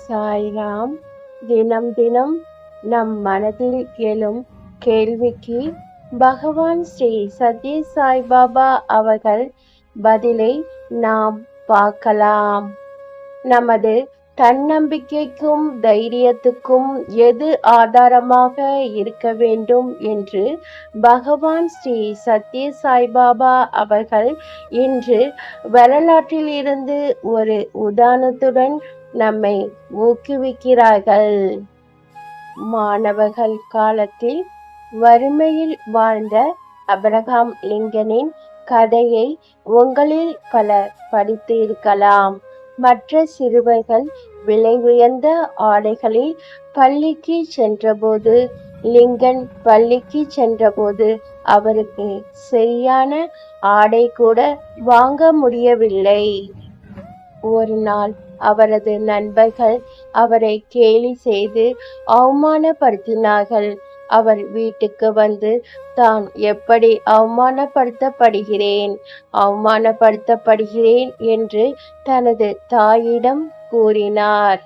சாய்ராம் தினம் தினம் நம் மனதில் எழும் கேள்விக்கு பகவான் ஸ்ரீ சத்ய சாய்பாபா அவர்கள் பதிலை நாம் பார்க்கலாம். நமது தன்னம்பிக்கைக்கும் தைரியத்துக்கும் எது ஆதாரமாக இருக்க வேண்டும் என்று பகவான் ஸ்ரீ சத்ய சாய்பாபா அவர்கள் இன்று வரலாற்றிலிருந்து ஒரு உதாரணத்துடன் நம்மை ஊக்குவிக்கிறார்கள். மாணவர்கள் காலத்தில் வறுமையில் வாழ்ந்த அப்ரஹாம் லிங்கனின் கதையை உங்களில் பலர் படித்து இருக்கலாம் மற்ற சிறுவர்கள் விலை உயர்ந்த ஆடைகளில் பள்ளிக்கு சென்றபோது லிங்கன் பள்ளிக்கு சென்றபோது அவருக்கு சரியான ஆடை கூட வாங்க முடியவில்லை. ஒரு நாள் அவரது நண்பர்கள் அவரை கேலி செய்து அவமானப்படுத்தினார்கள். அவர் வீட்டுக்கு வந்து தான் எப்படி அவமானப்படுத்தப்படுகிறேன்? அவமானப்படுத்தப்படுகிறேன் என்று தனது தாயிடம் கூறினார்.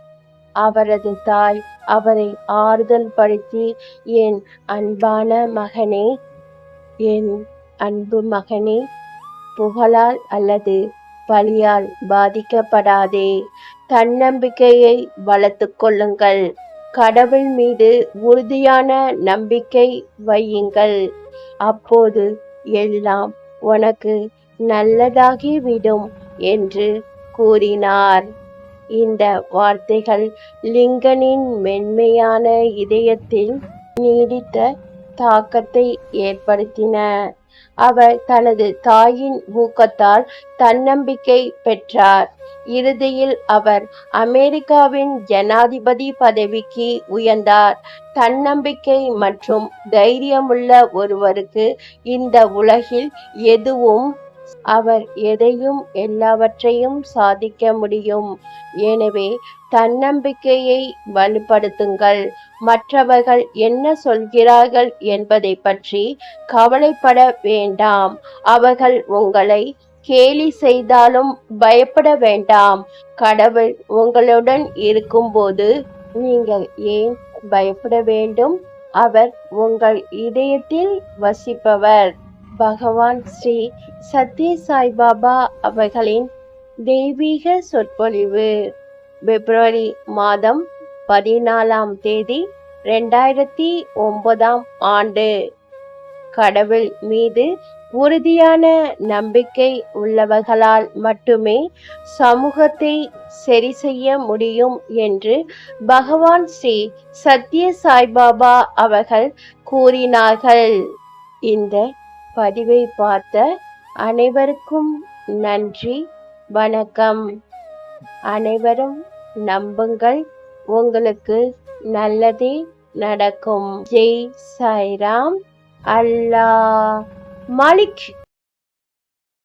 அவரது தாய் அவரை ஆறுதல் படுத்தி என் அன்பான மகனே என் அன்பு மகனே புகழால் அல்லது பலியால் பாதிக்கப்படாதே. தன்னம்பிக்கையை வளர்த்து கொள்ளுங்கள் கடவுள் மீது உறுதியான நம்பிக்கை வையுங்கள். அப்போது எல்லாம் உனக்கு நல்லதாகிவிடும் என்று கூறினார். இந்த வார்த்தைகள் லிங்கனின் மென்மையான இதயத்தில் நீடித்த தாக்கத்தை ஏற்படுத்தின. அவர் தனது தாயின் ஊக்கத்தால் தன்னம்பிக்கை பெற்றார். இறுதியில் அவர் அமெரிக்காவின் ஜனாதிபதி பதவிக்கு உயர்ந்தார். தன்னம்பிக்கை மற்றும் தைரியமுள்ள ஒருவருக்கு இந்த உலகில் எதுவும் அவர் எதையும் எல்லாவற்றையும் சாதிக்க முடியும். எனவே தன்னம்பிக்கையை வலுப்படுத்துங்கள். மற்றவர்கள் என்ன சொல்கிறார்கள் என்பதை பற்றி கவலைப்பட வேண்டாம். அவர்கள் உங்களை கேலி செய்தாலும் பயப்பட வேண்டாம். கடவுள் உங்களுடன் இருக்கும்போது நீங்கள் ஏன் பயப்பட வேண்டும்? அவர் உங்கள் இதயத்தில் வசிப்பவர். பகவான் ஸ்ரீ சத்ய சாய்பாபா அவர்களின் தெய்வீக சொற்பொழிவு. பிப்ரவரி மாதம் பதினாலாம் தேதி ரெண்டாயிரத்தி ஒன்பதாம் ஆண்டு. கடவுள் மீது உறுதியான நம்பிக்கை உள்ளவர்களால் மட்டுமே சமூகத்தை சரி செய்ய முடியும் என்று பகவான் ஸ்ரீ சத்ய சாய்பாபா அவர்கள் கூறினார்கள். இந்த பதிவை பார்த்த அனைவருக்கும் நன்றி வணக்கம். அனைவரும் நம்புங்கள் உங்களுக்கு நல்லதே நடக்கும். ஜெய் சாய்ராம். அல்லாஹ். மாலிக்.